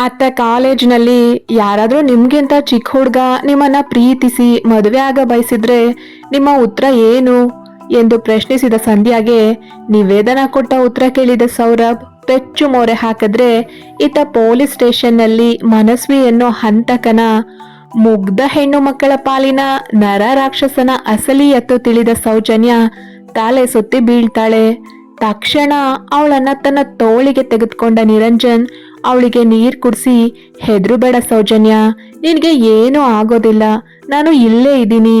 ಅತ್ತ ಕಾಲೇಜ್ನಲ್ಲಿ ಯಾರಾದರೂ ನಿಮಗಿಂತ ಚಿಕ್ಕ ಹುಡುಗ ನಿಮ್ಮನ್ನ ಪ್ರೀತಿಸಿ ಮದುವೆ ಆಗ ಬಯಸಿದ್ರೆ ನಿಮ್ಮ ಉತ್ತರ ಏನು ಎಂದು ಪ್ರಶ್ನಿಸಿದ ಸಂಧ್ಯಾಗೆ ನಿವೇದನ ಕೊಟ್ಟ ಉತ್ತರ ಕೇಳಿದ ಸೌರಭ್ ಪೆಚ್ಚು ಮೊರೆ ಹಾಕಿದ್ರೆ ಈತ ಪೊಲೀಸ್ ಸ್ಟೇಷನ್ನಲ್ಲಿ ಮನಸ್ವಿ ಎನ್ನೋ ಹಂತಕನ ಮುಗ್ಧ ಹೆಣ್ಣು ಮಕ್ಕಳ ಪಾಲಿನ ನರ ರಾಕ್ಷಸನ ಅಸಲಿಯತ್ತು ತಿಳಿದ ಸೌಜನ್ಯ ತಾಲೆ ಸುತ್ತಿ ಬೀಳ್ತಾಳೆ. ತಕ್ಷಣ ಅವಳನ್ನ ತನ್ನ ತೋಳಿಗೆ ತೆಗೆದುಕೊಂಡ ನಿರಂಜನ್ ಅವಳಿಗೆ ನೀರು ಕುಡಿಸಿ, ಹೆದ್ರು ಬೇಡ ಸೌಜನ್ಯ, ನಿನಗೆ ಏನೂ ಆಗೋದಿಲ್ಲ, ನಾನು ಇಲ್ಲೇ ಇದ್ದೀನಿ.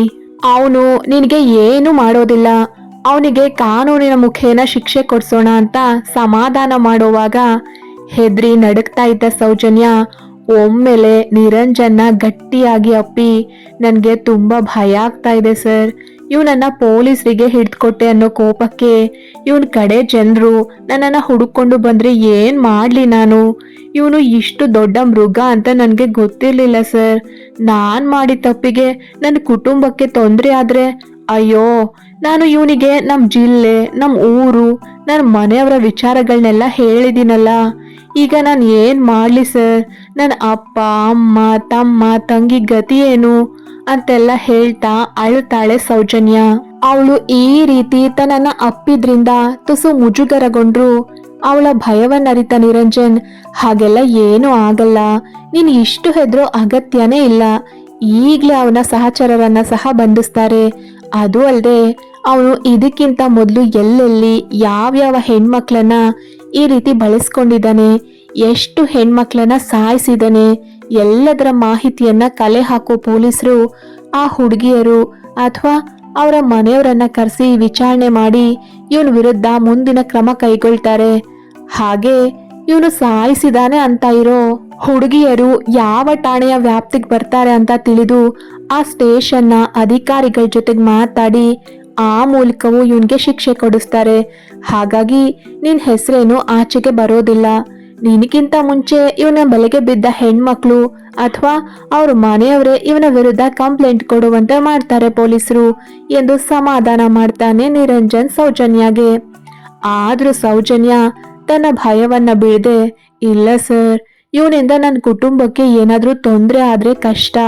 ಅವನು ನಿನಗೆ ಏನು ಮಾಡೋದಿಲ್ಲ. ಅವನಿಗೆ ಕಾನೂನಿನ ಮುಖೇನ ಶಿಕ್ಷೆ ಕೊಡ್ಸೋಣ ಅಂತ ಸಮಾಧಾನ ಮಾಡುವಾಗ ಹೆದ್ರಿ ನಡುಕ್ತಾ ಇದ್ದ ಸೌಜನ್ಯ ಒಮ್ಮೆಲೆ ನಿರಂಜನ್ನ ಗಟ್ಟಿಯಾಗಿ ಅಪ್ಪಿ, ನನಗೆ ತುಂಬ ಭಯ ಆಗ್ತಾ ಇದೆ ಸರ್. ಇವನನ್ನ ಪೊಲೀಸರಿಗೆ ಹಿಡ್ಕೊಟ್ಟೆ ಅನ್ನೋ ಕೋಪಕ್ಕೆ ಇವನ್ ಕಡೆ ಜನರು ನನ್ನನ್ನು ಹುಡುಕೊಂಡು ಬಂದ್ರೆ ಏನ್ ಮಾಡ್ಲಿ ನಾನು? ಇವನು ಇಷ್ಟು ದೊಡ್ಡ ಮೃಗ ಅಂತ ನನಗೆ ಗೊತ್ತಿರಲಿಲ್ಲ ಸರ್. ನಾನು ಮಾಡಿದ ತಪ್ಪಿಗೆ ನನ್ನ ಕುಟುಂಬಕ್ಕೆ ತೊಂದರೆ ಆದ್ರೆ ಅಯ್ಯೋ, ನಾನು ಇವನಿಗೆ ನಮ್ಮ ಜಿಲ್ಲೆ ನಮ್ಮ ಊರು ನನ್ನ ಮನೆಯವರ ವಿಚಾರಗಳನ್ನೆಲ್ಲ ಹೇಳಿದ್ದೀನಲ್ಲ ಈಗ ನಾನು ಏನು ಮಾಡಲಿ ಸರ್? ನನ್ನ ಅಪ್ಪ, ಅಮ್ಮ, ತಮ್ಮ, ತಂಗಿ ಗತಿ ಏನು? ಅಂತೆಲ್ಲ ಹೇಳ್ತಾ ಅಳುತ್ತಾಳೆ ಸೌಜನ್ಯ. ಅವಳು ಈ ರೀತಿ ತನ್ನನ್ನ ಅಪ್ಪಿದ್ರಿಂದ ತುಸು ಮುಜುಗರಗೊಂಡ್ರು. ಅವಳ ಭಯವನ್ನರಿತ ನಿರಂಜನ್, ಹಾಗೆಲ್ಲ ಏನೂ ಆಗಲ್ಲ. ನೀನ್ ಇಷ್ಟು ಹೆದ್ರೋ ಅಗತ್ಯನೇ ಇಲ್ಲ. ಈಗ್ಲೇ ಅವನ ಸಹಚರರನ್ನ ಸಹ ಬಂಧಿಸ್ತಾರೆ. ಅದು ಅಲ್ಲದೆ ಅವನು ಇದಕ್ಕಿಂತ ಮೊದಲು ಎಲ್ಲೆಲ್ಲಿ ಯಾವ್ಯಾವ ಹೆಣ್ಮಕ್ಳನ್ನ ಈ ರೀತಿ ಬಳಸ್ಕೊಂಡಿದ್ದಾನೆ, ಎಷ್ಟು ಹೆಣ್ಮಕ್ಳನ್ನ ಸಾಯಿಸಿದಾನೆ ಎಲ್ಲದರ ಮಾಹಿತಿಯನ್ನ ಕಲೆ ಹಾಕೋ ಪೊಲೀಸರು, ಆ ಹುಡುಗಿಯರು ಅಥವಾ ಅವರ ಮನೆಯವರನ್ನ ಕರೆಸಿ ವಿಚಾರಣೆ ಮಾಡಿ ಇವನ ವಿರುದ್ಧ ಮುಂದಿನ ಕ್ರಮ ಕೈಗೊಳ್ತಾರೆ. ಹಾಗೆ ಇವನು ಸಾಯಿಸಿದಾನೆ ಅಂತ ಇರೋ ಹುಡುಗಿಯರು ಯಾವ ಠಾಣೆಯ ವ್ಯಾಪ್ತಿಗೆ ಬರ್ತಾರೆ ಅಂತ ತಿಳಿದು ಆ ಸ್ಟೇಷನ್ನ ಅಧಿಕಾರಿಗಳ ಜೊತೆಗೆ ಮಾತಾಡಿ ಆ ಮೂಲಕವೂ ಇವನಿಗೆ ಶಿಕ್ಷೆ ಕೊಡಿಸ್ತಾರೆ. ಹಾಗಾಗಿ ನಿನ್ ಹೆಸರೇನು ಆಚೆಗೆ ಬರೋದಿಲ್ಲ. ನಿನಗಿಂತ ಮುಂಚೆ ಇವನ ಬಲೆಗೆ ಬಿದ್ದ ಹೆಣ್ಮಕ್ಳು ಅಥವಾ ಅವ್ರ ಮನೆಯವರೇ ಇವನ ವಿರುದ್ಧ ಕಂಪ್ಲೇಂಟ್ ಕೊಡುವಂತೆ ಮಾಡ್ತಾರೆ ಪೊಲೀಸರು ಎಂದು ಸಮಾಧಾನ ಮಾಡ್ತಾನೆ ನಿರಂಜನ್ ಸೌಜನ್ಯಗೆ. ಆದರೂ ಸೌಜನ್ಯ ತನ್ನ ಭಯವನ್ನ ಬೀಳದೆ, ಇಲ್ಲ ಸರ್, ಇವನಿಂದ ನನ್ನ ಕುಟುಂಬಕ್ಕೆ ಏನಾದರೂ ತೊಂದರೆ ಆದ್ರೆ ಕಷ್ಟ.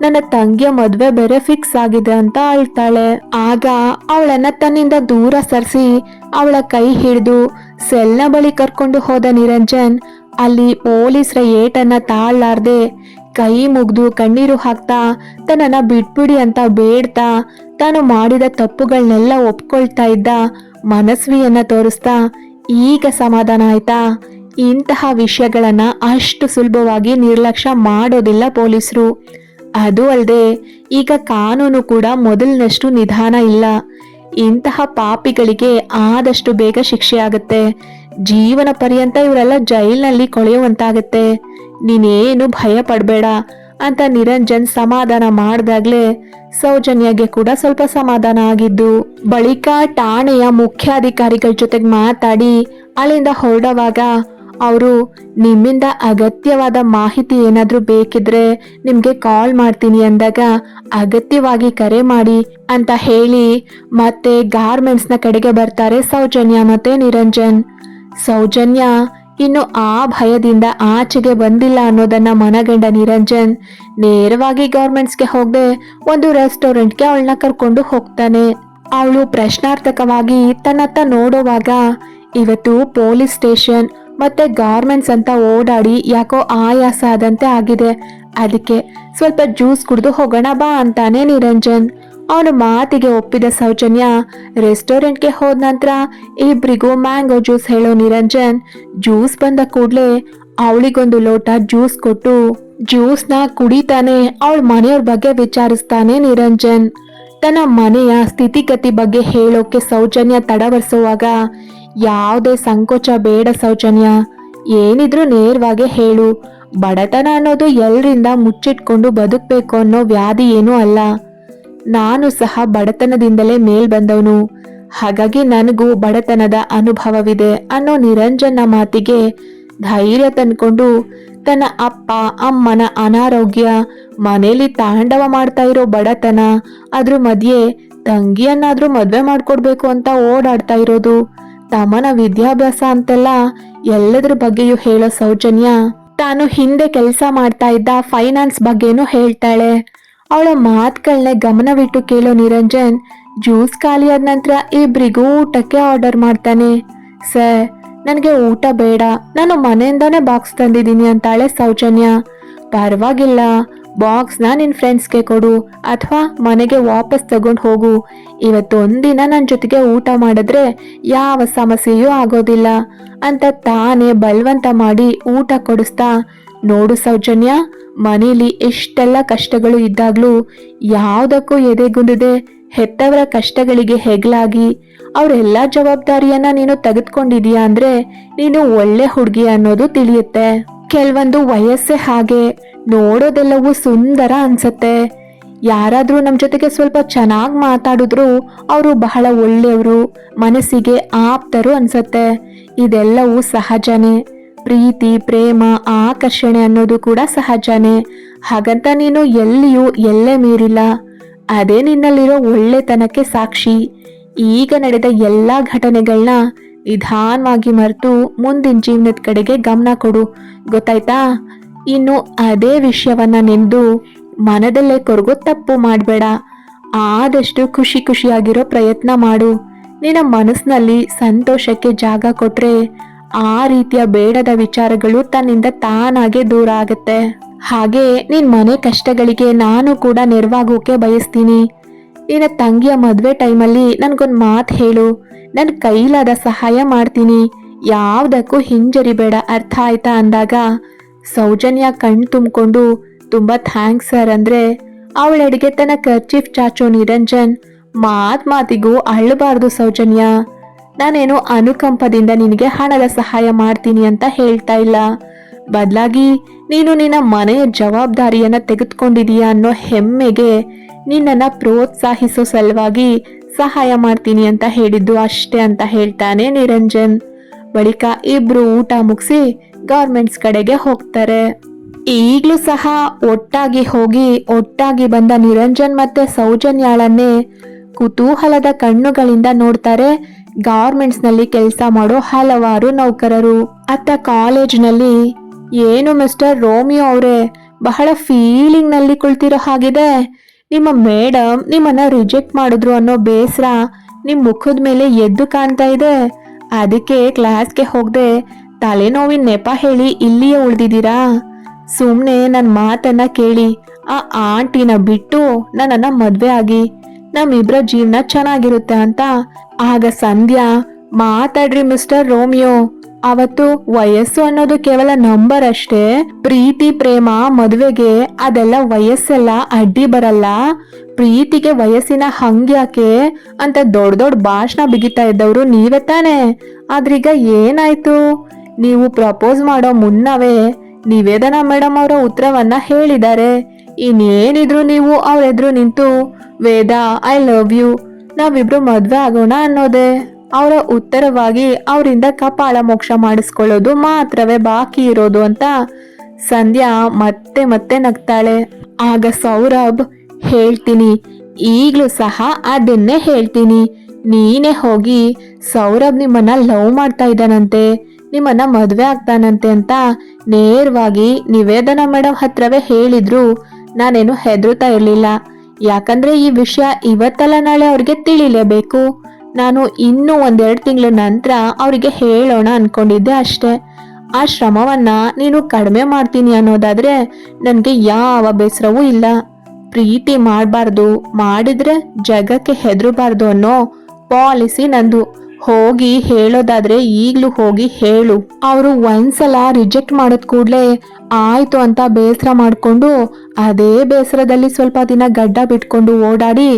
ನನ್ನ ತಂಗಿಯ ಮದ್ವೆ ಬೇರೆ ಫಿಕ್ಸ್ ಆಗಿದೆ ಅಂತ ಅಳ್ತಾಳೆ ಆಗ ಅವಳನ್ನ ತನ್ನಿಂದ ದೂರ ಸರಿಸಿ ಅವಳ ಕೈ ಹಿಡಿದು ಸೆಲ್ನ ಬಳಿ ಕರ್ಕೊಂಡು ಹೋದ ನಿರಂಜನ್ ಅಲ್ಲಿ ಪೊಲೀಸರ ಏಟನ್ನ ತಾಳ್ಲಾರ್ದೆ ಕೈ ಮುಗ್ದು ಕಣ್ಣೀರು ಹಾಕ್ತಾ ತನ್ನನ್ನ ಬಿಟ್ಬಿಡಿ ಅಂತ ಬೇಡ್ತಾ ತಾನು ಮಾಡಿದ ತಪ್ಪುಗಳನ್ನೆಲ್ಲ ಒಪ್ಕೊಳ್ತಾ ಇದ್ದ ಮನಸ್ವಿಯನ್ನ ತೋರಿಸ್ತಾ ಈಗ ಸಮಾಧಾನ ಆಯ್ತಾ. ಇಂತಹ ವಿಷಯಗಳನ್ನ ಅಷ್ಟು ಸುಲಭವಾಗಿ ನಿರ್ಲಕ್ಷ್ಯ ಮಾಡೋದಿಲ್ಲ ಪೊಲೀಸರು. ಅದು ಅಲ್ಲದೆ ಈಗ ಕಾನೂನು ಕೂಡ ಮೊದಲಿನಷ್ಟು ನಿಧಾನ ಇಲ್ಲ. ಇಂತಹ ಪಾಪಿಗಳಿಗೆ ಆದಷ್ಟು ಬೇಗ ಶಿಕ್ಷೆ ಆಗುತ್ತೆ. ಜೀವನ ಪರ್ಯಂತ ಇವರೆಲ್ಲ ಜೈಲಿನಲ್ಲಿ ಕೊಳೆಯುವಂತಾಗತ್ತೆ. ನೀನೇನು ಭಯ ಪಡಬೇಡ ಅಂತ ನಿರಂಜನ್ ಸಮಾಧಾನ ಮಾಡಿದಾಗ್ಲೇ ಸೌಜನ್ಯಗೆ ಕೂಡ ಸ್ವಲ್ಪ ಸಮಾಧಾನ ಆಗಿದ್ದು, ಬಳಿಕ ಠಾಣೆಯ ಮುಖ್ಯಾಧಿಕಾರಿಗಳ ಜೊತೆಗೆ ಮಾತಾಡಿ ಅಲ್ಲಿಂದ ಹೊರಡುವಾಗ ಅವರು, ನಿಮ್ಮಿಂದ ಅಗತ್ಯವಾದ ಮಾಹಿತಿ ಏನಾದರೂ ಬೇಕಿದ್ರೆ ನಿಮಗೆ ಕಾಲ್ ಮಾಡ್ತೀನಿ ಅಂದಾಗ ಅಗತ್ಯವಾಗಿ ಕರೆ ಮಾಡಿ ಅಂತ ಹೇಳಿ ಮತ್ತೆ ಗಾರ್ಮೆಂಟ್ಸ್ನ ಕಡೆಗೆ ಬರ್ತಾರೆ ಸೌಜನ್ಯ ಮತ್ತೆ ನಿರಂಜನ್. ಸೌಜನ್ಯ ಇನ್ನು ಆ ಭಯದಿಂದ ಆಚೆಗೆ ಬಂದಿಲ್ಲ ಅನ್ನೋದನ್ನ ಮನಗಂಡ ನಿರಂಜನ್. ನೇರವಾಗಿ ಗೌರ್ಮೆಂಟ್ಸ್ಗೆ ಹೋಗದೆ ಒಂದು ರೆಸ್ಟೋರೆಂಟ್ಗೆ ಅವಳನ್ನ ಕರ್ಕೊಂಡು ಹೋಗ್ತಾನೆ. ಅವಳು ಪ್ರಶ್ನಾರ್ಥಕವಾಗಿ ತನ್ನತ್ತ ನೋಡುವಾಗ, ಇವತ್ತು ಪೊಲೀಸ್ ಸ್ಟೇಷನ್ ಮತ್ತೆ ಗಾರ್ಮೆಂಟ್ಸ್ ಅಂತ ಓಡಾಡಿ ಯಾಕೋ ಆಯಾಸ ಆದಂತೆ ಆಗಿದೆ. ಅದಕ್ಕೆ ಸ್ವಲ್ಪ ಜ್ಯೂಸ್ ಕುಡಿದು ಹೋಗೋಣ ಬಾ ಅಂತಾನೆ ನಿರಂಜನ್. ಅವನು ಮಾತಿಗೆ ಒಪ್ಪಿದ ಸೌಜನ್ಯ ರೆಸ್ಟೋರೆಂಟ್ಗೆ ಹೋದ ನಂತರ ಇಬ್ಬರಿಗೂ ಮ್ಯಾಂಗೋ ಜ್ಯೂಸ್ ಹೇಳೋ ನಿರಂಜನ್ ಜ್ಯೂಸ್ ಬಂದ ಕೂಡಲೇ ಅವಳಿಗೊಂದು ಲೋಟ ಜ್ಯೂಸ್ ಕೊಟ್ಟು ಜ್ಯೂಸ್ನ ಕುಡಿತಾನೆ ಅವಳ ಮನೆಯವ್ರ ಬಗ್ಗೆ ವಿಚಾರಿಸ್ತಾನೆ ನಿರಂಜನ್. ತನ್ನ ಮನೆಯ ಸ್ಥಿತಿಗತಿ ಬಗ್ಗೆ ಹೇಳೋಕೆ ಸೌಜನ್ಯ ತಡವರ್ಸುವಾಗ ಯಾವುದೇ ಸಂಕೋಚ ಬೇಡ ಸೌಜನ್ಯ. ಏನಿದ್ರೂ ನೇರವಾಗಿ ಹೇಳು. ಬಡತನ ಅನ್ನೋದು ಎಲ್ಲರಿಂದ ಮುಚ್ಚಿಟ್ಕೊಂಡು ಬದುಕಬೇಕು ಅನ್ನೋ ವ್ಯಾಧಿ ಏನೂ ಅಲ್ಲ. ನಾನು ಸಹ ಬಡತನದಿಂದಲೇ ಮೇಲ್ ಬಂದವನು. ಹಾಗಾಗಿ ನನಗೂ ಬಡತನದ ಅನುಭವವಿದೆ ಅನ್ನೋ ನಿರಂಜನ ಮಾತಿಗೆ ಧೈರ್ಯ ತಂದ್ಕೊಂಡು ತನ್ನ ಅಪ್ಪ, ಅಮ್ಮನ ಅನಾರೋಗ್ಯ ಮನೆಯಲ್ಲಿ ತಾಂಡವ ಮಾಡ್ತಾ ಇರೋ ಬಡತನ, ಅದ್ರ ಮಧ್ಯೆ ತಂಗಿಯನ್ನಾದರೂ ಮದುವೆ ಮಾಡಿಕೊಡ್ಬೇಕು ಅಂತ ಓಡಾಡ್ತಾ ಇರೋದು. ತಮ್ಮನ ವಿದ್ಯಾಭ್ಯಾಸ ಅಂತೆಲ್ಲ ಎಲ್ಲದ್ರ ಬಗ್ಗೆಯೂ ಹೇಳೋ ಸೌಜನ್ಯ. ತಾನು ಹಿಂದೆ ಕೆಲಸ ಮಾಡ್ತಾ ಇದ್ದ ಫೈನಾನ್ಸ್ ಬಗ್ಗೆನೂ ಹೇಳ್ತಾಳೆ. ಅವಳ ಮಾತುಗಳನ್ನೇ ಗಮನವಿಟ್ಟು ಕೇಳೋ ನಿರಂಜನ್ ಜ್ಯೂಸ್ ಖಾಲಿಯಾದ ನಂತರ ಇಬ್ರಿಗೂ ಊಟಕ್ಕೆ ಆರ್ಡರ್ ಮಾಡ್ತಾನೆ. ಸರ್ ನನಗೆ ಊಟ ಬೇಡ. ನಾನು ಮನೆಯಿಂದಾನೇ ಬಾಕ್ಸ್ ತಂದಿದ್ದೀನಿ ಅಂತಾಳೆ ಸೌಜನ್ಯ. ಪರವಾಗಿಲ್ಲ. ಬಾಕ್ಸ್ನ ನಿನ್ನ ಫ್ರೆಂಡ್ಸ್ಗೆ ಕೊಡು ಅಥವಾ ಮನೆಗೆ ವಾಪಸ್ ತಗೊಂಡು ಹೋಗು. ಇವತ್ತು ಒಂದಿನ ನನ್ನ ಜೊತೆಗೆ ಊಟ ಮಾಡಿದ್ರೆ ಯಾವ ಸಮಸ್ಯೆಯೂ ಆಗೋದಿಲ್ಲ ಅಂತ ತಾನೇ ಬಲವಂತ ಮಾಡಿ ಊಟ ಕೊಡಿಸ್ತಾ. ನೋಡು ಸೌಜನ್ಯ, ಮನೇಲಿ ಎಷ್ಟೆಲ್ಲ ಕಷ್ಟಗಳು ಇದ್ದಾಗ್ಲೂ ಯಾವುದಕ್ಕೂ ಎದೆಗುಂದಿದೆ, ಹೆತ್ತವರ ಕಷ್ಟಗಳಿಗೆ ಹೆಗ್ಲಾಗಿ. ಅವರೆಲ್ಲ ಜವಾಬ್ದಾರಿಯನ್ನ ನೀನು ತೆಗೆದುಕೊಂಡಿದೀಯಾ ಅಂದ್ರೆ ನೀನು ಒಳ್ಳೆ ಹುಡುಗಿ ಅನ್ನೋದು ತಿಳಿಯುತ್ತೆ. ಕೆಲವೊಂದು ವಯಸ್ಸೇ ಹಾಗೆ ನೋಡೋದೆಲ್ಲವೂ ಸುಂದರ ಅನ್ಸತ್ತೆ. ಯಾರಾದರೂ ನಮ್ಮ ಜೊತೆಗೆ ಸ್ವಲ್ಪ ಚೆನ್ನಾಗಿ ಮಾತಾಡಿದ್ರು ಅವರು ಬಹಳ ಒಳ್ಳೆಯವರು, ಮನಸ್ಸಿಗೆ ಆಪ್ತರು ಅನ್ಸತ್ತೆ. ಇದೆಲ್ಲವೂ ಸಹಜನೇ. ಪ್ರೀತಿ, ಪ್ರೇಮ, ಆಕರ್ಷಣೆ ಅನ್ನೋದು ಕೂಡ ಸಹಜನೇ. ಹಾಗಂತ ನೀನು ಎಲ್ಲಿಯೂ ಎಲ್ಲೇ ಮೀರಿಲ್ಲ. ಅದೇ ನಿನ್ನಲ್ಲಿರೋ ಒಳ್ಳೆತನಕ್ಕೆ ಸಾಕ್ಷಿ. ಈಗ ನಡೆದ ಎಲ್ಲ ಘಟನೆಗಳನ್ನ ನಿಧಾನವಾಗಿ ಮರೆತು ಮುಂದಿನ ಜೀವನದ ಕಡೆಗೆ ಗಮನ ಕೊಡು. ಗೊತ್ತಾಯ್ತಾ? ಇನ್ನು ಅದೇ ವಿಷಯವನ್ನ ನೆಂದು ಮನದಲ್ಲೇ ಕೊರಗೋ ತಪ್ಪು ಮಾಡಬೇಡ. ಆದಷ್ಟು ಖುಷಿ ಖುಷಿಯಾಗಿರೋ ಪ್ರಯತ್ನ ಮಾಡು. ನಿನ್ನ ಮನಸ್ಸಿನಲ್ಲಿ ಸಂತೋಷಕ್ಕೆ ಜಾಗ ಕೊಟ್ರೆ ಆ ರೀತಿಯ ಬೇಡದ ವಿಚಾರಗಳು ತನ್ನಿಂದ ತಾನಾಗೆ ದೂರ ಆಗುತ್ತೆ. ಹಾಗೆ ನಿನ್ನ ಮನೆ ಕಷ್ಟಗಳಿಗೆ ನಾನು ಕೂಡ ನೆರವಾಗೋಕೆ ಬಯಸ್ತೀನಿ. ನಿನ್ನ ತಂಗಿಯ ಮದುವೆ ಟೈಮಲ್ಲಿ ನನಗೊಂದು ಮಾತು ಹೇಳು. ನನ್ನ ಕೈಲಾದ ಸಹಾಯ ಮಾಡ್ತೀನಿ. ಯಾವುದಕ್ಕೂ ಹಿಂಜರಿಬೇಡ, ಅರ್ಥ ಆಯ್ತಾ ಅಂದಾಗ ಸೌಜನ್ಯ ಕಣ್ ತುಂಬಿಕೊಂಡು ತುಂಬ ಥ್ಯಾಂಕ್ಸ್ ಸರ್ ಅಂದ್ರೆ ಅವಳೆಡೆಗೆ ತನ್ನ ಕರ್ಚೀಫ್ ಚಾಚೋ ನಿರಂಜನ್ ಮಾತ್ ಮಾತಿಗೂ ಅಳ್ಳಬಾರ್ದು ಸೌಜನ್ಯ. ನಾನೇನು ಅನುಕಂಪದಿಂದ ನಿನಗೆ ಹಣದ ಸಹಾಯ ಮಾಡ್ತೀನಿ ಅಂತ ಹೇಳ್ತಾ ಇಲ್ಲ. ಬದಲಾಗಿ ನೀನು ನಿನ್ನ ಮನೆಯ ಜವಾಬ್ದಾರಿಯನ್ನ ತೆಗೆದುಕೊಂಡಿದೀಯಾ ಅನ್ನೋ ಹೆಮ್ಮೆಗೆ ನಿನ್ನನ್ನ ಪ್ರೋತ್ಸಾಹಿಸೋ ಸಲುವಾಗಿ ಸಹಾಯ ಮಾಡ್ತೀನಿ ಅಂತ ಹೇಳಿದ್ದು ಅಷ್ಟೇ ಅಂತ ಹೇಳ್ತಾನೆ ನಿರಂಜನ್. ಬಳಿಕ ಇಬ್ರು ಊಟ ಮುಗಿಸಿ ಗೌರ್ಮೆಂಟ್ಸ್ ಕಡೆಗೆ ಹೋಗ್ತಾರೆ. ಈಗ್ಲೂ ಸಹ ಒಟ್ಟಾಗಿ ಹೋಗಿ ಒಟ್ಟಾಗಿ ಬಂದ ನಿರಂಜನ್ ಮತ್ತೆ ಸೌಜನ್ಯಾಳನ್ನೇ ಕುತೂಹಲದ ಕಣ್ಣುಗಳಿಂದ ನೋಡ್ತಾರೆ ಗಾರ್ಮೆಂಟ್ಸ್ನಲ್ಲಿ ಕೆಲಸ ಮಾಡೋ ಹಲವಾರು ನೌಕರರು. ಅತ್ತ ಕಾಲೇಜ್ನಲ್ಲಿ ಏನು ಮಿಸ್ಟರ್ ರೋಮಿಯೋ ಅವರೇ, ಬಹಳ ಫೀಲಿಂಗ್ನಲ್ಲಿ ಕುಳಿತಿರೋ ಹಾಗಿದೆ ನಿಮ್ಮ ಮೇಡಮ್ ನಿಮ್ಮನ್ನ ರಿಜೆಕ್ಟ್ ಮಾಡಿದ್ರು ಅನ್ನೋ ಬೇಸರ ನಿಮ್ಮ ಮುಖದ ಮೇಲೆ ಎದ್ದು ಕಾಣ್ತಾ ಇದೆ. ಅದಕ್ಕೆ ಕ್ಲಾಸ್ಗೆ ಹೋಗದೆ ತಲೆನೋವಿನ ನೆಪ ಹೇಳಿ ಇಲ್ಲಿಯೇ ಉಳಿದಿದ್ದೀರಾ? ಸುಮ್ಮನೆ ನನ್ನ ಮಾತನ್ನ ಕೇಳಿ, ಆ ಆಂಟಿನ ಬಿಟ್ಟು ನನ್ನನ್ನ ಮದುವೆ ಆಗಿ, ನಮ್ಮಿಬ್ರ ಜೀವನ ಚೆನ್ನಾಗಿರುತ್ತೆ ಅಂತ. ಆಗ ಸಂಧ್ಯಾ, ಮಾತಾಡ್ರಿ ಮಿಸ್ಟರ್ ರೋಮಿಯೋ. ಅವತ್ತು ವಯಸ್ಸು ಅನ್ನೋದು ಕೇವಲ ನಂಬರ್ ಅಷ್ಟೇ ಪ್ರೀತಿ, ಪ್ರೇಮ, ಮದುವೆಗೆ ಅದೆಲ್ಲ ವಯಸ್ಸೆಲ್ಲ ಅಡ್ಡಿ ಬರಲ್ಲ. ಪ್ರೀತಿಗೆ ವಯಸ್ಸಿನ ಹಂಗ್ಯಾಕೆ ಅಂತ ದೊಡ್ಡ ದೊಡ್ಡ ಭಾಷಣ ಬಿಗಿತಾ ಇದ್ದವರು ನೀವೇ ತಾನೇ. ಆದ್ರೀಗ ಏನಾಯ್ತು? ನೀವು ಪ್ರಪೋಸ್ ಮಾಡೋ ಮುನ್ನವೇ ನಿವೇದನಾ ಮೇಡಮ್ ಅವರ ಉತ್ತರವನ್ನ ಹೇಳಿದ್ದಾರೆ. ಇನ್ನೇನಿದ್ರು ನೀವು ಅವ್ರೆದ್ರು ನಿಂತು, ವೇದ ಐ ಲವ್ ಯು ನಾವಿಬ್ರು ಮದ್ವೆ ಆಗೋಣ ಅನ್ನೋದೇ. ಅವರ ಉತ್ತರವಾಗಿ ಅವರಿಂದ ಕಪಾಳ ಮೋಕ್ಷ ಮಾಡಿಸ್ಕೊಳ್ಳೋದು ಮಾತ್ರವೇ ಬಾಕಿ ಇರೋದು ಅಂತ ಸಂಧ್ಯಾ ಮತ್ತೆ ಮತ್ತೆ ನಗ್ತಾಳೆ. ಆಗ ಸೌರಭ್, ಹೇಳ್ತೀನಿ. ಈಗಲೂ ಸಹ ಅದನ್ನೇ ಹೇಳ್ತೀನಿ. ನೀನೇ ಹೋಗಿ ಸೌರಭ್ ನಿಮ್ಮನ್ನ ಲವ್ ಮಾಡ್ತಾ ಇದ್ದಾನಂತೆ, ನಿಮ್ಮನ್ನ ಮದುವೆ ಆಗ್ತಾನಂತೆ ಅಂತ ನೇರವಾಗಿ ನಿವೇದನ ಮೇಡಮ್ ಹತ್ರವೇ ಹೇಳಿದ್ರು. ನಾನೇನು ಹೆದರುತ್ತಾ ಇರಲಿಲ್ಲ. ಯಾಕಂದ್ರೆ ಈ ವಿಷಯ ಇವತ್ತಲ್ಲ ನಾಳೆ ಅವ್ರಿಗೆ ತಿಳಿಲೇಬೇಕು. ನಾನು ಇನ್ನೂ ಒಂದೆರಡು ತಿಂಗಳ ನಂತರ ಅವರಿಗೆ ಹೇಳೋಣ ಅನ್ಕೊಂಡಿದ್ದೆ ಅಷ್ಟೇ. ಆ ಶ್ರಮವನ್ನ ನೀನು ಕಡಿಮೆ ಮಾಡ್ತೀನಿ ಅನ್ನೋದಾದ್ರೆ ನನಗೆ ಯಾವ ಬೇಸರವೂ ಇಲ್ಲ. ಪ್ರೀತಿ ಮಾಡಬಾರ್ದು, ಮಾಡಿದ್ರೆ ಜಗಕ್ಕೆ ಹೆದರಬಾರ್ದು ಅನ್ನೋ ಪಾಲಿಸಿ ನಂದು. ಹೋಗಿ ಹೇಳೋದಾದ್ರೆ ಈಗ್ಲೂ ಹೋಗಿ ಹೇಳು. ಅವರು ಒಂದ್ಸಲ ರಿಜೆಕ್ಟ್ ಮಾಡೋದ್ ಕೂಡ್ಲೆ ಆಯ್ತು ಅಂತ ಬೇಸರ ಮಾಡ್ಕೊಂಡು ಅದೇ ಬೇಸರದಲ್ಲಿ ಸ್ವಲ್ಪ ದಿನ ಗಡ್ಡ ಬಿಟ್ಕೊಂಡು ಓಡಾಡಿ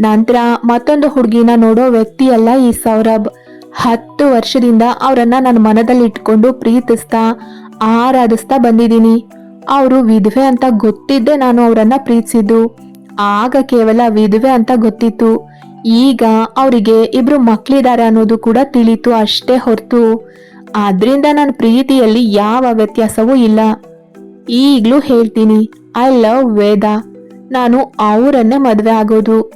ನಂತರ ಮತ್ತೊಂದು ಹುಡುಗಿನ ನೋಡೋ ವ್ಯಕ್ತಿ ಅಲ್ಲ ಈ ಸೌರಭ್. ಹತ್ತು ವರ್ಷದಿಂದ ಅವರನ್ನ ನನ್ನ ಮನದಲ್ಲಿ ಇಟ್ಕೊಂಡು ಪ್ರೀತಿಸ್ತಾ ಆರಾಧಿಸ್ತಾ ಬಂದಿದ್ದೀನಿ. ಅವರು ವಿಧವೆ ಅಂತ ಗೊತ್ತಿದ್ದೆ ನಾನು ಅವರನ್ನ ಪ್ರೀತಿಸಿದ್ದು. ಆಗ ಕೇವಲ ವಿಧವೆ ಅಂತ ಗೊತ್ತಿತ್ತು. ಈಗ ಅವರಿಗೆ ಇಬ್ರು ಮಕ್ಳಿದ್ದಾರೆ ಅನ್ನೋದು ಕೂಡ ತಿಳಿತು ಅಷ್ಟೇ ಹೊರತು. ಆದ್ರಿಂದ ನನ್ನ ಪ್ರೀತಿಯಲ್ಲಿ ಯಾವ ವ್ಯತ್ಯಾಸವೂ ಇಲ್ಲ. ಈಗಲೂ ಹೇಳ್ತೀನಿ ಐ ಲವ್ ವೇದ. ನಾನು ಅವರನ್ನೇ ಮದುವೆ ಆಗೋದು.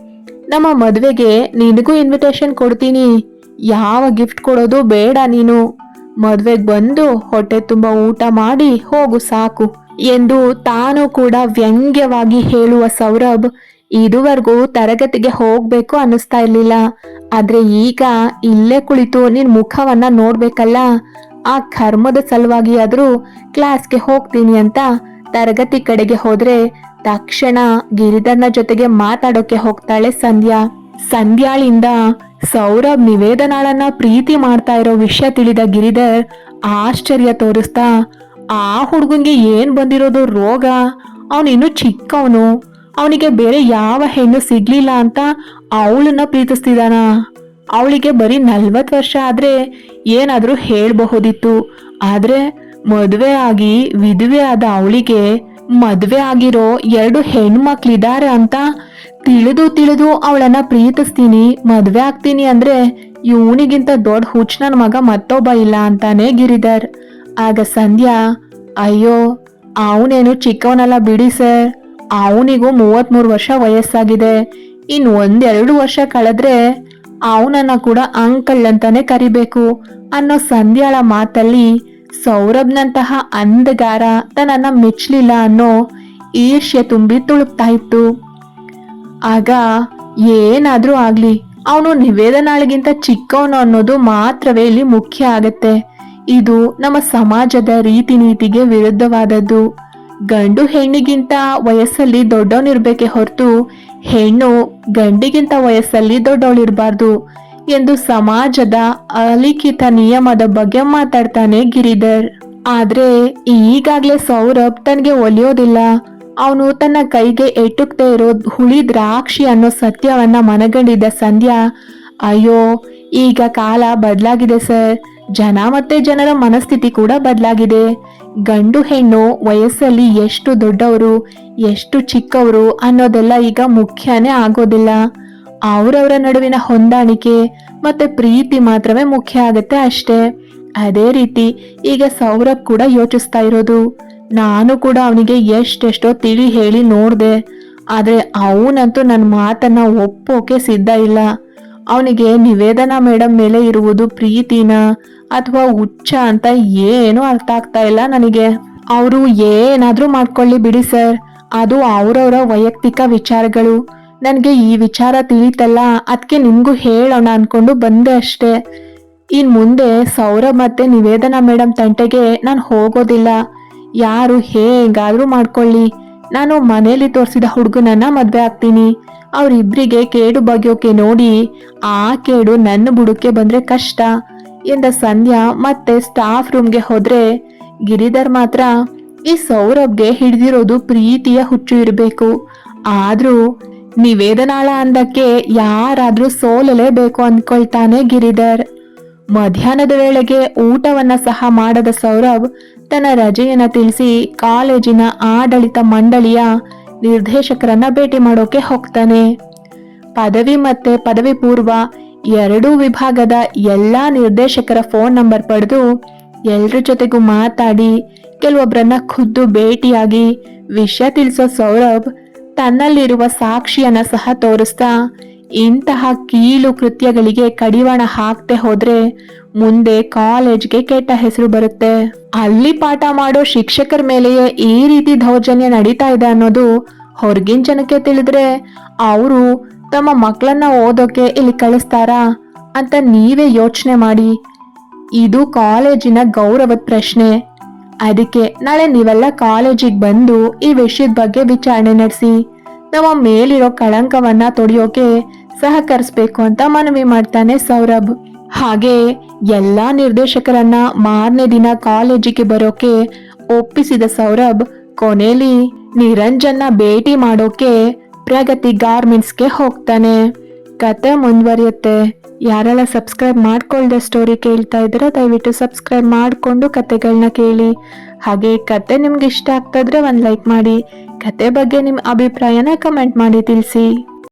ನಮ್ಮ ಮದುವೆಗೆ ನಿನಗೂ ಇನ್ವಿಟೇಷನ್ ಕೊಡ್ತೀನಿ. ಯಾವ ಗಿಫ್ಟ್ ಕೊಡೋದು ಬೇಡ ನೀನು. ಮದುವೆಗೆ ಬಂದು ಹೊಟ್ಟೆ ತುಂಬ ಊಟ ಮಾಡಿ ಹೋಗು ಸಾಕು. ಎಂದು ತಾನು ಕೂಡ ವ್ಯಂಗ್ಯವಾಗಿ ಹೇಳುವ ಸೌರಭ್ ಇದುವರೆಗೂ ತರಗತಿಗೆ ಹೋಗ್ಬೇಕು ಅನಿಸ್ತಾ ಇರ್ಲಿಲ್ಲ. ಆದ್ರೆ ಈಗ ಇಲ್ಲೇ ಕುಳಿತು ನಿನ್ ಮುಖವನ್ನ ನೋಡ್ಬೇಕಲ್ಲ? ಆ ಕರ್ಮದ ಸಲುವಾಗಿ ಆದ್ರೂ ಕ್ಲಾಸ್ಗೆ ಹೋಗ್ತೀನಿ ಅಂತ ತರಗತಿ ಕಡೆಗೆ ಹೋದ್ರೆ ತಕ್ಷಣ ಗಿರಿಧರ್ನ ಜೊತೆಗೆ ಮಾತಾಡೋಕೆ ಹೋಗ್ತಾಳೆ ಸಂಧ್ಯಾ. ಸಂಧ್ಯಾಳಿಂದ ಸೌರಭ್ ನಿವೇದನಾಳನ್ನ ಪ್ರೀತಿ ಮಾಡ್ತಾ ಇರೋ ವಿಷಯ ತಿಳಿದ ಗಿರಿಧರ್ ಆಶ್ಚರ್ಯ ತೋರಿಸ್ತಾ, ಆ ಹುಡುಗನ್ಗೆ ಏನ್ ಬಂದಿರೋದು ರೋಗ? ಅವನಿನ್ನು ಚಿಕ್ಕವನು. ಅವನಿಗೆ ಬೇರೆ ಯಾವ ಹೆಣ್ಣು ಸಿಗ್ಲಿಲ್ಲ ಅಂತ ಅವಳನ್ನ ಪ್ರೀತಿಸ್ತಿದಾನ? ಅವಳಿಗೆ ಬರೀ ನಲ್ವತ್ತು ವರ್ಷ ಆದ್ರೆ ಏನಾದರೂ ಹೇಳ್ಬಹುದಿತ್ತು. ಆದ್ರೆ ಮದುವೆ ಆಗಿ ವಿಧವೆ ಆದ ಅವಳಿಗೆ ಮದುವೆ ಆಗಿರೋ ಎರಡು ಹೆಣ್ಮಕ್ಳಿದ್ದಾರೆ ಅಂತ ತಿಳಿದು ತಿಳಿದು ಅವಳನ್ನ ಪ್ರೀತಿಸ್ತೀನಿ, ಮದುವೆ ಆಗ್ತೀನಿ ಅಂದ್ರೆ ಇವನಿಗಿಂತ ದೊಡ್ಡ ಹುಚ್ಚ ನನ್ನ ಮಗ ಮತ್ತೊಬ್ಬ ಇಲ್ಲ ಅಂತಾನೆ ಗಿರಿಧರ್. ಆಗ ಸಂಧ್ಯಾ, ಅಯ್ಯೋ, ಅವನೇನು ಚಿಕ್ಕವನಲ್ಲ ಬಿಡಿ ಸರ್. ಅವನಿಗೂ ಮೂವತ್ಮೂರು ವರ್ಷ ವಯಸ್ಸಾಗಿದೆ. ಇನ್ನು ಒಂದೆರಡು ವರ್ಷ ಕಳೆದ್ರೆ ಅವನನ್ನ ಕೂಡ ಅಂಕಲ್ ಅಂತಾನೆ ಕರಿಬೇಕು ಅನ್ನೋ ಸಂಧ್ಯಾಳ ಮಾತಲ್ಲಿ ಸೌರಭ್ನಂತಹ ಅಂಧಗಾರ ತನ್ನನ್ನ ಮೆಚ್ಚಲಿಲ್ಲ ಅನ್ನೋ ಈರ್ಷ್ಯ ತುಂಬಿ ತುಳುಕ್ತಾ ಇತ್ತು. ಆಗ ಏನಾದರೂ ಆಗ್ಲಿ, ಅವನು ನಿವೇದನಾಳಿಗಿಂತ ಚಿಕ್ಕವನು ಅನ್ನೋದು ಮಾತ್ರವೇ ಇಲ್ಲಿ ಮುಖ್ಯ ಆಗತ್ತೆ. ಇದು ನಮ್ಮ ಸಮಾಜದ ರೀತಿ ನೀತಿಗೆ ವಿರುದ್ಧವಾದದ್ದು. ಗಂಡು ಹೆಣ್ಣಿಗಿಂತ ವಯಸ್ಸಲ್ಲಿ ದೊಡ್ಡವನಿರ್ಬೇಕೆ ಹೊರತು ಹೆಣ್ಣು ಗಂಡಿಗಿಂತ ವಯಸ್ಸಲ್ಲಿ ದೊಡ್ಡವಳಿರಬಾರ್ದು ಎಂದು ಸಮಾಜದ ಅಲಿಖಿತ ನಿಯಮದ ಬಗ್ಗೆ ಮಾತಾಡ್ತಾನೆ ಗಿರಿಧರ್. ಆದ್ರೆ ಈಗಾಗ್ಲೇ ಸೌರಭ್ ತನಗೆ ಒಲಿಯೋದಿಲ್ಲ. ಅವನು ತನ್ನ ಕೈಗೆ ಎಟುಕ್ತಾ ಇರೋ ಹುಳಿ ದ್ರಾಕ್ಷಿ ಅನ್ನೋ ಸತ್ಯವನ್ನ ಮನಗಂಡಿದ್ದ ಸಂಧ್ಯಾ, ಅಯ್ಯೋ, ಈಗ ಕಾಲ ಬದಲಾಗಿದೆ ಸರ್. ಜನ ಮತ್ತೆ ಜನರ ಮನಸ್ಥಿತಿ ಕೂಡ ಬದಲಾಗಿದೆ. ಗಂಡು ಹೆಣ್ಣು ವಯಸ್ಸಲ್ಲಿ ಎಷ್ಟು ದೊಡ್ಡವರು, ಎಷ್ಟು ಚಿಕ್ಕವರು ಅನ್ನೋದೆಲ್ಲ ಈಗ ಮುಖ್ಯನೇ ಆಗೋದಿಲ್ಲ. ಅವರವರ ನಡುವಿನ ಹೊಂದಾಣಿಕೆ ಮತ್ತೆ ಪ್ರೀತಿ ಮಾತ್ರವೇ ಮುಖ್ಯ ಆಗುತ್ತೆ ಅಷ್ಟೇ. ಅದೇ ರೀತಿ ಈಗ ಸೌರಭ್ ಕೂಡ ಯೋಚಿಸ್ತಾ ಇರೋದು. ನಾನು ಕೂಡ ಅವನಿಗೆ ಎಷ್ಟೆಷ್ಟೋ ತಿಳಿ ಹೇಳಿ ನೋಡಿದೆ. ಆದರೆ ಅವನಂತೂ ನನ್ನ ಮಾತನ್ನ ಒಪ್ಪೋಕೆ ಸಿದ್ಧ ಇಲ್ಲ. ಅವನಿಗೆ ನಿವೇದನಾ ಮೇಡಮ್ ಮೇಲೆ ಇರುವುದು ಪ್ರೀತಿನ ಅಥವಾ ಹುಚ್ಚ ಅಂತ ಏನು ಅರ್ಥ ಆಗ್ತಾ ಇಲ್ಲ ನನಗೆ. ಅವರು ಏನಾದ್ರೂ ಮಾಡ್ಕೊಳ್ಳಿ ಬಿಡಿ ಸರ್. ಅದು ಅವರವರ ವೈಯಕ್ತಿಕ ವಿಚಾರಗಳು. ನನಗೆ ಈ ವಿಚಾರ ತಿಳಿತಲ್ಲ ಅದಕ್ಕೆ ನಿಮಗೂ ಹೇಳೋಣ ಅಂದ್ಕೊಂಡು ಬಂದೆ ಅಷ್ಟೇ. ಇನ್ನು ಮುಂದೆ ಸೌರಭ್ ಮತ್ತೆ ನಿವೇದನಾ ಮೇಡಮ್ ತಂಟೆಗೆ ನಾನು ಹೋಗೋದಿಲ್ಲ. ಯಾರು ಹೇಗಾದರೂ ಮಾಡ್ಕೊಳ್ಳಿ. ನಾನು ಮನೆಯಲ್ಲಿ ತೋರಿಸಿದ ಹುಡುಗನನ್ನ ಮದುವೆ ಆಗ್ತೀನಿ. ಅವರಿಬ್ಬರಿಗೆ ಕೇಡು ಬಗೆಯೋಕೆ ನೋಡಿ, ಆ ಕೇಡು ನನ್ನ ಬುಡಕ್ಕೆ ಬಂದ್ರೆ ಕಷ್ಟ. ಎಂದ ಸಂಧ್ಯಾ ಮತ್ತೆ ಸ್ಟಾಫ್ ರೂಮ್ಗೆ ಹೋದರೆ, ಗಿರಿಧರ್ ಮಾತ್ರ ಈ ಸೌರಭ್ಗೆ ಹಿಡಿದಿರೋದು ಪ್ರೀತಿಯ ಹುಚ್ಚು ಇರಬೇಕು. ಆದರೂ ನಿವೇದನಾಳ ಅಂದಕ್ಕೆ ಯಾರಾದರೂ ಸೋಲಲೇಬೇಕು ಅಂದ್ಕೊಳ್ತಾನೆ ಗಿರಿಧರ್. ಮಧ್ಯಾಹ್ನದ ವೇಳೆಗೆ ಊಟವನ್ನ ಸಹ ಮಾಡದ ಸೌರಭ್ ತನ್ನ ರಜೆಯನ್ನ ತಿಳಿಸಿ ಕಾಲೇಜಿನ ಆಡಳಿತ ಮಂಡಳಿಯ ನಿರ್ದೇಶಕರನ್ನ ಭೇಟಿ ಮಾಡೋಕೆ ಹೋಗ್ತಾನೆ. ಪದವಿ ಮತ್ತೆ ಪದವಿ ಪೂರ್ವ ಎರಡೂ ವಿಭಾಗದ ಎಲ್ಲಾ ನಿರ್ದೇಶಕರ ಫೋನ್ ನಂಬರ್ ಪಡೆದು ಎಲ್ರ ಜೊತೆಗೂ ಮಾತಾಡಿ ಕೆಲವೊಬ್ಬರನ್ನ ಖುದ್ದು ಭೇಟಿಯಾಗಿ ವಿಷಯ ತಿಳಿಸೋ ಸೌರಭ್ ತನ್ನಲ್ಲಿರುವ ಸಾಕ್ಷಿಯನ್ನ ಸಹ ತೋರಿಸ್ತಾ ಇಂತಹ ಕೀಳು ಕೃತ್ಯಗಳಿಗೆ ಕಡಿವಾಣ ಹಾಕ್ತೆ ಹೋದ್ರೆ ಮುಂದೆ ಕಾಲೇಜ್ಗೆ ಕೆಟ್ಟ ಹೆಸರು ಬರುತ್ತೆ. ಅಲ್ಲಿ ಪಾಠ ಮಾಡೋ ಶಿಕ್ಷಕರ ಮೇಲೆಯೇ ಈ ರೀತಿ ದೌರ್ಜನ್ಯ ನಡೀತಾ ಇದೆ ಅನ್ನೋದು ಹೊರಗಿನ ಜನಕ್ಕೆ ತಿಳಿದ್ರೆ ಅವರು ತಮ್ಮ ಮಕ್ಕಳನ್ನ ಓದೋಕೆ ಇಲ್ಲಿ ಕಳಿಸ್ತಾರಾ ಅಂತ ನೀವೇ ಯೋಚನೆ ಮಾಡಿ. ಇದು ಕಾಲೇಜಿನ ಗೌರವದ ಪ್ರಶ್ನೆ. ಅದಕ್ಕೆ ನಾಳೆ ನೀವೆಲ್ಲ ಕಾಲೇಜಿಗೆ ಬಂದು ಈ ವಿಷಯದ ಬಗ್ಗೆ ವಿಚಾರಣೆ ನಡೆಸಿ. ನಮ್ಮ ಮೇಲಿರೋ ಕಳಂಕವನ್ನ ತೊಡೆಯೋಕೆ ಸಹಕರಿಸ್ಬೇಕು ಅಂತ ಮನವಿ ಮಾಡ್ತಾನೆ ಸೌರಭ್. ಹಾಗೆ ಎಲ್ಲಾ ನಿರ್ದೇಶಕರನ್ನ ಮಾರನೇ ದಿನ ಕಾಲೇಜಿಗೆ ಬರೋಕೆ ಒಪ್ಪಿಸಿದ ಸೌರಭ್ ಕೊನೆಯಲ್ಲಿ ನಿರಂಜನ್ನ ಭೇಟಿ ಮಾಡೋಕೆ ಪ್ರಗತಿ ಗಾರ್ಮೆಂಟ್ಸ್ಗೆ ಹೋಗ್ತಾನೆ. ಕತೆ ಮುಂದುವರಿಯುತ್ತೆ. ಯಾರೆಲ್ಲ ಸಬ್ಸ್ಕ್ರೈಬ್ ಮಾಡ್ಕೊಳ್ದೆ ಸ್ಟೋರಿ ಕೇಳ್ತಾ ಇದ್ರೆ ದಯವಿಟ್ಟು ಸಬ್ಸ್ಕ್ರೈಬ್ ಮಾಡಿಕೊಂಡು ಕತೆಗಳನ್ನ ಕೇಳಿ. ಹಾಗೆ ಕತೆ ನಿಮ್ಗೆ ಇಷ್ಟ ಆಗ್ತಾ ಒಂದು ಲೈಕ್ ಮಾಡಿ. ಕತೆ ಬಗ್ಗೆ ನಿಮ್ಮ ಅಭಿಪ್ರಾಯನ ಕಮೆಂಟ್ ಮಾಡಿ ತಿಳಿಸಿ.